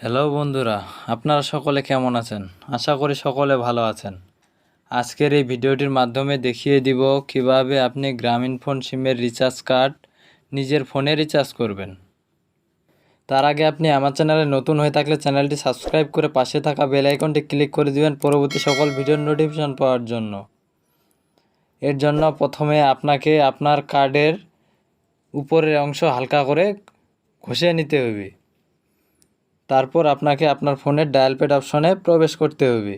Hello বন্ধুরা, আপনারা সকলে কেমন আছেন? আশা করি সকলে ভালো আছেন। আজকের এই ভিডিওটির মাধ্যমে দেখিয়ে দিব কীভাবে আপনি গ্রামীণ ফোন সিমের রিচার্জ কার্ড নিজের ফোনে রিচার্জ করবেন। তার আগে আপনি আমার চ্যানেলে নতুন হয়ে থাকলে চ্যানেলটি সাবস্ক্রাইব করে পাশে থাকা বেল আইকনটি ক্লিক করে দিবেন পরবর্তী সকল ভিডিওর নোটিফিকেশন পাওয়ার জন্য। এর জন্য প্রথমে আপনাকে আপনার কার্ডের উপরের অংশ হালকা করে ঘষে নিতে হবে। তারপর আপনাকে আপনার ফোনের ডায়াল প্যাড অপশনে প্রবেশ করতে হবে।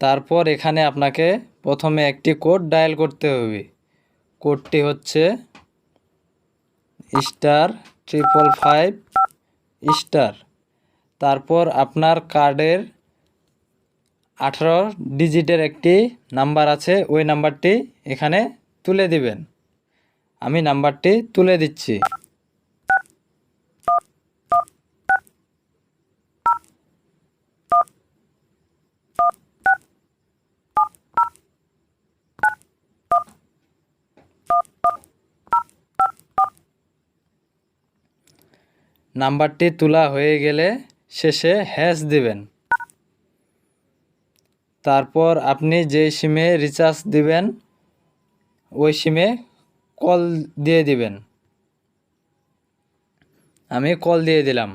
তারপর এখানে আপনাকে প্রথমে একটি কোড ডায়াল করতে হবে। কোডটি হচ্ছে স্টার ট্রিপল ফাইভ স্টার। তারপর আপনার কার্ডের আঠারো ডিজিটের একটি নাম্বার আছে, ওই নাম্বারটি এখানে তুলে দিবেন। আমি নাম্বারটি তুলে দিচ্ছি। নাম্বারটি তোলা হয়ে গেলে শেষে হ্যাশ দিবেন। তারপর আপনি যে সিমে রিচার্জ দিবেন, ওই সিমে কল দিয়ে দিবেন। আমি কল দিয়ে দিলাম।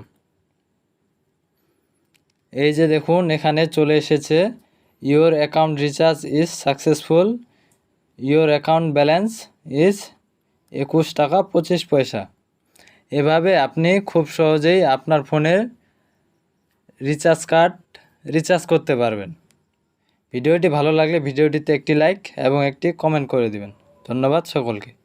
এই যে দেখুন, এখানে চলে এসেছে your account recharge is successful your account balance is একুশ টাকা পঁচিশ পয়সা। এভাবে আপনি খুব সহজেই আপনার ফোনের রিচার্জ কার্ড রিচার্জ করতে পারবেন। ভিডিওটি ভালো লাগলে ভিডিওটিতে একটি লাইক এবং একটি কমেন্ট করে দিবেন। ধন্যবাদ সকলকে।